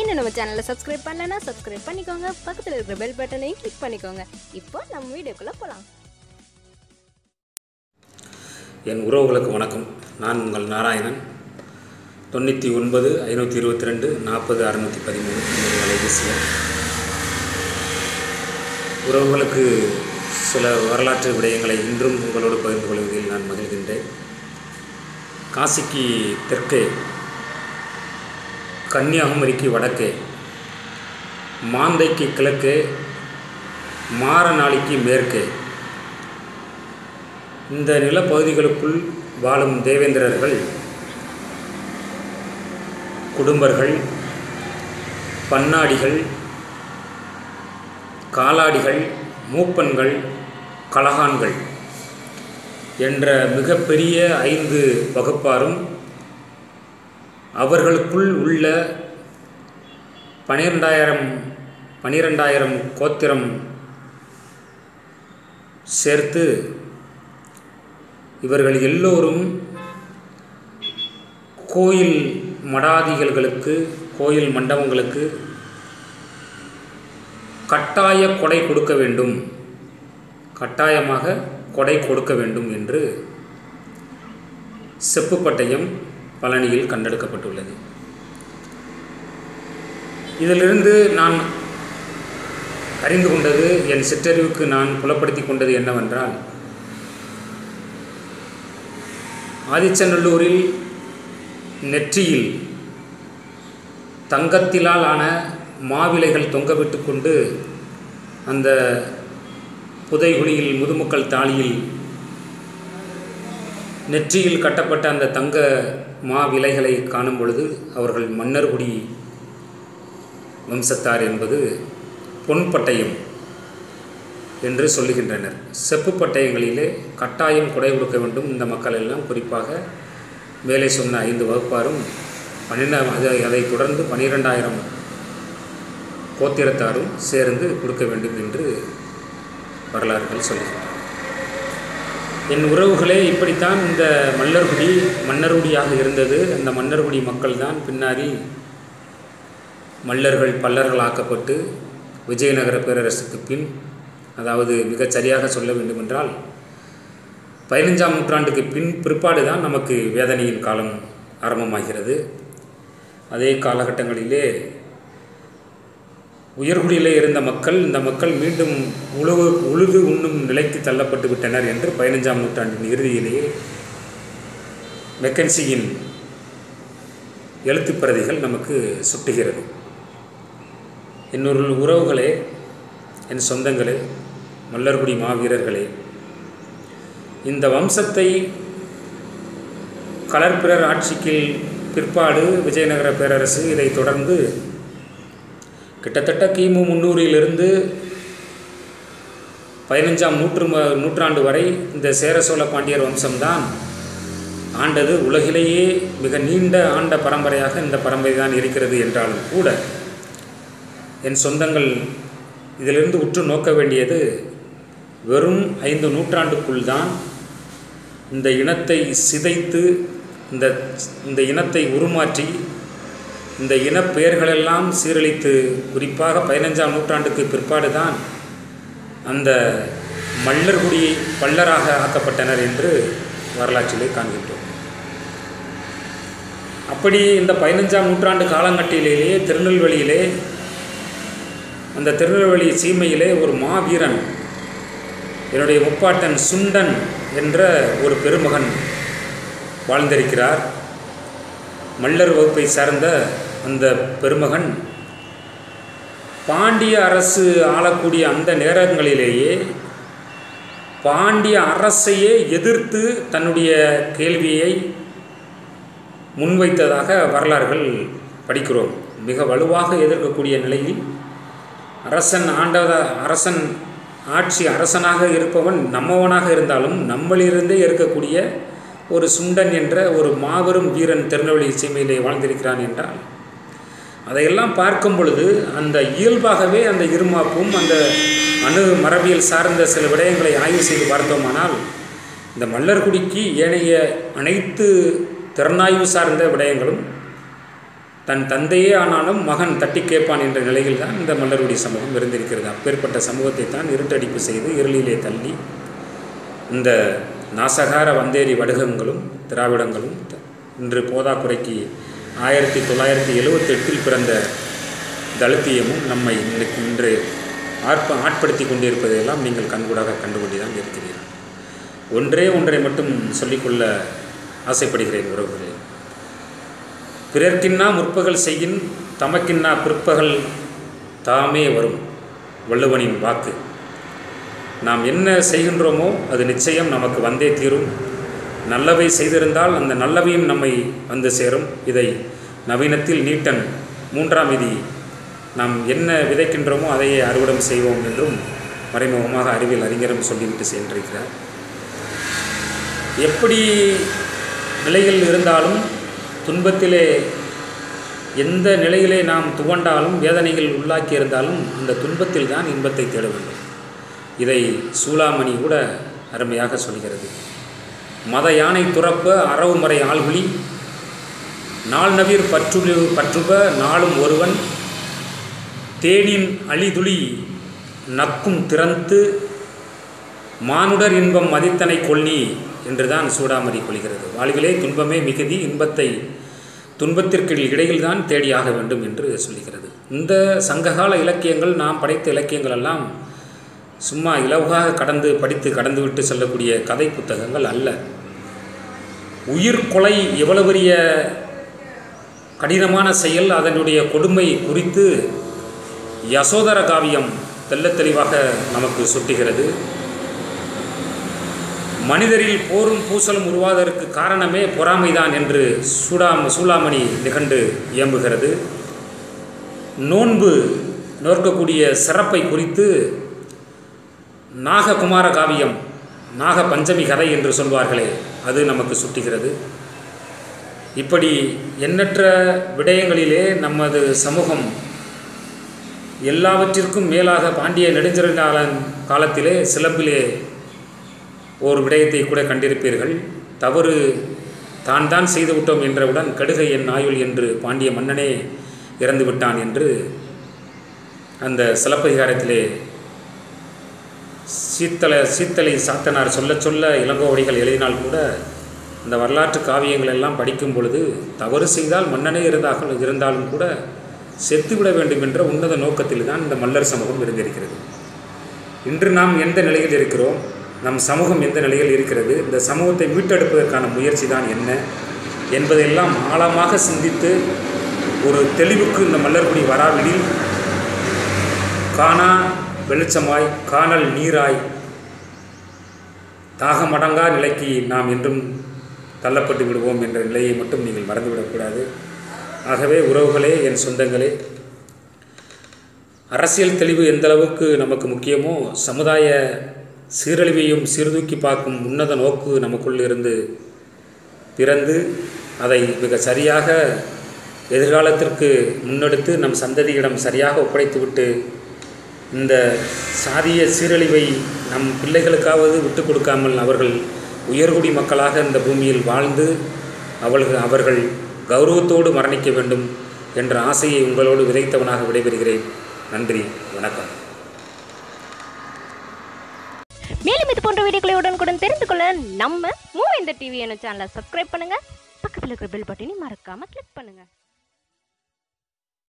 இன்னும் நம்ம சேனலை சப்ஸ்கிரைப் பண்ணலன்னா சப்ஸ்கிரைப் பண்ணிக்கோங்க. பக்கத்தில் இருக்கிற பெல் பட்டனையும் கிளிக் பண்ணிக்கோங்க. இப்போ நம்ம வீடியோக்குள்ளே போகலாம் என் உறவுகளுக்கு வணக்கம். நான் உங்கள் நாராயணன். தொண்ணூற்றி ஒன்பது ஐநூற்றி இருபத்தி ரெண்டு நாற்பது அறுநூற்றி பதிமூணு அலைபேசிய உறவுகளுக்கு சில வரலாற்று விடயங்களை இன்றும் உங்களோடு பகிர்ந்து கொள்வதில் நான் மகிழ்கின்றேன். காசிக்கு தெற்கே கன்னியாகுமரிக்கு வடக்கு மாந்தைக்கு கிழக்கு மாரநாளிக்கு மேற்கே. இந்த நிலப்பகுதிகளுக்குள் வாழும் தேவேந்திரர்கள் குடும்பர்கள் பன்னாடிகள் காலாடிகள் மூப்பன்கள் கலகான்கள் என்ற மிகப்பெரிய ஐந்து வகுப்பாரும் அவர்களுக்குள் உள்ள பனிரெண்டாயிரம் பனிரெண்டாயிரம் கோத்திரம் சேர்த்து இவர்கள் எல்லோரும் கோயில் மடாதிகள்களுக்கு கோயில் மண்டபங்களுக்கு கட்டாய கொடை கொடுக்க வேண்டும். கட்டாயமாக கொடை கொடுக்க வேண்டும் என்று செப்புப்பட்டயம் பழனியில் கண்டெடுக்கப்பட்டுள்ளது. இதிலிருந்து நான் அறிந்து கொண்டது என் சிற்றறிவுக்கு நான் புலப்படுத்தி கொண்டது என்னவென்றால் ஆதிச்சநல்லூரில் நெற்றியில் தங்கத்திலால் ஆன மாவிலைகள் தொங்கவிட்டு கொண்டு அந்த புதைகுழியில் முதுமக்கள் தாளியில் நெற்றியில் கட்டப்பட்ட அந்த தங்க மா விலைகளை காணும் பொழுது அவர்கள் மன்னர்குடி வம்சத்தார் என்பது பொன் பட்டயம் என்று சொல்லுகின்றனர். செப்பு பட்டயங்களிலே கட்டாயம் கொடை கொடுக்க வேண்டும். இந்த மக்கள் எல்லாம் குறிப்பாக மேலே சொன்ன ஐந்து வகுப்பாரும் பன்னிரெண்டாம் அதை அதை தொடர்ந்து பன்னிரெண்டாயிரம் கோத்திரத்தாரும் சேர்ந்து கொடுக்க வேண்டும் என்று வரலாறுகள் சொல்கிறார் என் உறவுகளே இப்படித்தான் இந்த மல்லர்குடி மன்னர்குடியாக இருந்தது. அந்த மன்னர்குடி மக்கள் தான் பின்னாடி மல்லர்கள் பல்லர்களாக்கப்பட்டு விஜயநகர பேரரசுக்கு பின் அதாவது மிகச் சரியாக சொல்ல வேண்டுமென்றால் பதினஞ்சாம் நூற்றாண்டுக்கு பின் பிற்பாடு தான் நமக்கு வேதனையின் காலம் ஆரம்பமாகிறது. அதே காலகட்டங்களிலே உயர்குடியிலே இருந்த மக்கள் இந்த மக்கள் மீண்டும் உழவு உழுது உண்ணும் நிலைக்கு தள்ளப்பட்டு விட்டனர் என்று பதினஞ்சாம் நூற்றாண்டின் இறுதியிலேயே மெக்கன்சியின் எழுத்துப் பிரதிகள் நமக்கு சுட்டுகிறது. என்னொரு உறவுகளே என் சொந்தங்களே மல்லர்குடி மாவீரர்களே இந்த வம்சத்தை கலர்பிறர் ஆட்சிக்கு பிற்பாடு விஜயநகர பேரரசு இதை தொடர்ந்து கிட்டத்தட்ட கிமு முன்னூறிலிருந்து பதினஞ்சாம் நூற்று நூற்றாண்டு வரை இந்த சேர சோழ பாண்டியர் வம்சம்தான் ஆண்டது உலகிலேயே மிக நீண்ட ஆண்ட பரம்பரையாக இந்த பரம்பரை தான் இருக்கிறது என்றாலும் கூட என் சொந்தங்கள் இதிலிருந்து உற்று நோக்க வேண்டியது வெறும் ஐந்து நூற்றாண்டுக்குள் தான் இந்த இனத்தை சிதைத்து இந்த இந்த இனத்தை உருமாற்றி இந்த இனப்பெயர்களெல்லாம் சீரழித்து குறிப்பாக பதினஞ்சாம் நூற்றாண்டுக்கு பிற்பாடு தான் அந்த மல்லர்குடி பல்லராக ஆக்கப்பட்டனர் என்று வரலாற்றிலே காண்கின்றோம். அப்படி இந்த பதினஞ்சாம் நூற்றாண்டு காலங்கட்டிலேயே திருநெல்வேலியிலே அந்த திருநெல்வேலி சீமையிலே ஒரு மாவீரன் என்னுடைய முப்பாட்டன் சுண்டன் என்ற ஒரு பெருமகன் வாழ்ந்திருக்கிறார். மல்லர் வகுப்பை சார்ந்த அந்த பெருமகன் பாண்டிய அரசு ஆளக்கூடிய அந்த நேரங்களிலேயே பாண்டிய அரசையே எதிர்த்து தன்னுடைய கேள்வியை முன்வைத்ததாக வரலாறுகள் படிக்கிறோம். மிக வலுவாக எதிர்க்கக்கூடிய நிலையில் அரசன் ஆண்டத அரசன் ஆட்சி அரசனாக இருப்பவன் நம்மவனாக இருந்தாலும் நம்மளிருந்தே இருக்கக்கூடிய ஒரு சுண்டன் என்ற ஒரு மாபெரும் வீரன் திருநெல்வேலி இசைமையிலே வாழ்ந்திருக்கிறான் என்றால் அதையெல்லாம் பார்க்கும் பொழுது அந்த இயல்பாகவே அந்த இருமாப்பும் அந்த அணு மரபியல் சார்ந்த சில விடயங்களை ஆய்வு செய்து பார்த்தோமானால் இந்த மல்லர்குடிக்கு ஏனைய அனைத்து திறனாய்வு சார்ந்த விடயங்களும் தன் தந்தையே ஆனாலும் மகன் தட்டி கேட்பான் என்ற நிலையில் தான் இந்த மல்லர்குடி சமூகம் இருந்திருக்கிறது. அப்பேற்பட்ட சமூகத்தை தான் இருட்டடிப்பு செய்து இருளிலே தள்ளி இந்த நாசகார வந்தேரி வடுகங்களும் திராவிடங்களும் த- இன்று போதாக்குறைக்கு ஆயிரத்தி தொள்ளாயிரத்தி எழுவத்தெட்டில் பிறந்த தலித்தியமும் நம்மை இன்றைக்கு இன்று ஆட்ப ஆட்படுத்தி கொண்டிருப்பதையெல்லாம் நீங்கள் கண்கூடாக கண்டுகொண்டுதான் இருக்கிறீர்கள். ஒன்றே ஒன்றை மட்டும் சொல்லிக்கொள்ள ஆசைப்படுகிறேன் உறவுகளே. பிறர்க்கின்னா முற்பகல் செய்யின் தமக்கின்னா பிற்பகல் தாமே வரும் வள்ளுவனின் வாக்கு. நாம் என்ன செய்கின்றோமோ அது நிச்சயம் நமக்கு வந்தே தீரும். நல்லவை செய்திருந்தால் அந்த நல்லவையும் நம்மை வந்து சேரும். இதை நவீனத்தில் நீட்டன் மூன்றாம் விதி. நாம் என்ன விதைக்கின்றோமோ அதையே அறுவடம் செய்வோம் என்றும் மறைமுகமாக அறிவியல் அறிஞரும் சொல்லிவிட்டு சென்றிருக்கிறார். எப்படி நிலையில் இருந்தாலும் துன்பத்திலே எந்த நிலையிலே நாம் துவண்டாலும் வேதனைகள் உள்ளாக்கி இருந்தாலும் அந்த துன்பத்தில் தான் இன்பத்தை தேட வேண்டும். இதை சூளாமணி கூட அருமையாக சொல்கிறது. மத யானை துறப்ப அரவுமறை ஆள்குழி நாள் நவீர் பற்று பற்றுப நாளும் ஒருவன் தேனின் அழிதுளி நக்கும் திறந்து மானுடர் இன்பம் மதித்தனை கொள்ளி என்றுதான் சூடாமணி கொள்கிறது. வாழ்விலே துன்பமே மிகுதி இன்பத்தை துன்பத்திற்கு இடையில்தான் தேடியாக வேண்டும் என்று சொல்லுகிறது. இந்த சங்ககால இலக்கியங்கள் நாம் படைத்த இலக்கியங்கள் எல்லாம் சும்மா இலவாக கடந்து படித்து கடந்துவிட்டு செல்லக்கூடிய கதை புத்தகங்கள் அல்ல. உயிர் கொலை எவ்வளவு பெரிய கடினமான செயல் அதனுடைய கொடுமை குறித்து யசோதர காவியம் தெல்ல தெளிவாக நமக்கு சுட்டுகிறது. மனிதரில் போரும் பூசலும் உருவாவதற்கு காரணமே பொறாமைதான் என்று சூடாம் சூளாமணி நிகண்டு இயம்புகிறது நோன்பு நோக்கக்கூடிய சிறப்பை குறித்து நாககுமார காவியம் நாக பஞ்சமி கதை என்று சொல்வார்களே அது நமக்கு சுட்டுகிறது. இப்படி எண்ணற்ற விடயங்களிலே நமது சமூகம் எல்லாவற்றிற்கும் மேலாக பாண்டிய நெடுஞ்செழியன் காலத்திலே சிலம்பிலே ஒரு விடயத்தை கூட கண்டிருப்பீர்கள். தவறு தான் தான் செய்து விட்டோம் என்றவுடன் கடுகை என் ஆயுள் என்று பாண்டிய மன்னனே இறந்து விட்டான் என்று அந்த சிலப்பதிகாரத்திலே சீத்தலை சீத்தலை சாத்தனார் சொல்ல சொல்ல இளங்கோவடிகள் எழுதினால் கூட இந்த வரலாற்று காவியங்கள் எல்லாம் படிக்கும் பொழுது தவறு செய்தால் மன்னனே இருந்தாக இருந்தாலும் கூட செத்துவிட வேண்டும் என்ற உன்னத நோக்கத்தில் தான் இந்த மல்லர் சமூகம் இருந்திருக்கிறது. இன்று நாம் எந்த நிலையில் இருக்கிறோம்? நம் சமூகம் எந்த நிலையில் இருக்கிறது? இந்த சமூகத்தை மீட்டெடுப்பதற்கான முயற்சி தான் என்ன? என்பதையெல்லாம் ஆழமாக சிந்தித்து ஒரு தெளிவுக்கு இந்த மல்லர்குடி வராவிடில் காணா வெளிச்சமாய் காணல் நீராய். தாகமடங்கா நிலைக்கு நாம் என்றும் தள்ளப்பட்டு விடுவோம் என்ற நிலையை மட்டும் நீங்கள் மறந்துவிடக்கூடாது. ஆகவே உறவுகளே என் சொந்தங்களே அரசியல் தெளிவு எந்த அளவுக்கு நமக்கு முக்கியமோ சமுதாய சீரழிவையும் சீர்தூக்கி பார்க்கும் உன்னத நோக்கு நமக்குள் இருந்து பிறந்து அதை மிக சரியாக எதிர்காலத்திற்கு முன்னெடுத்து நம் சந்ததியிடம் சரியாக ஒப்படைத்துவிட்டு இந்த சாதிய சீரழிவை நம் பிள்ளைகளுக்காவது விட்டு கொடுக்காமல் அவர்கள் உயர்குடி மக்களாக இந்த பூமியில் வாழ்ந்து அவர்கள் அவர்கள் கௌரவத்தோடு மரணிக்க வேண்டும் என்ற ஆசையை உங்களோடு விதைத்தவனாக விடைபெறுகிறேன். நன்றி. வணக்கம். மேலும் இது போன்ற வீடியோக்களை உடனுக்குடன் தெரிந்து கொள்ள நம்ம மூவ் இந்த டிவி என்ன சேனலை சப்ஸ்கிரைப் பண்ணுங்க. பக்கத்தில் இருக்கிற பெல் பட்டனையும் மறக்காம கிளிக் பண்ணுங்க.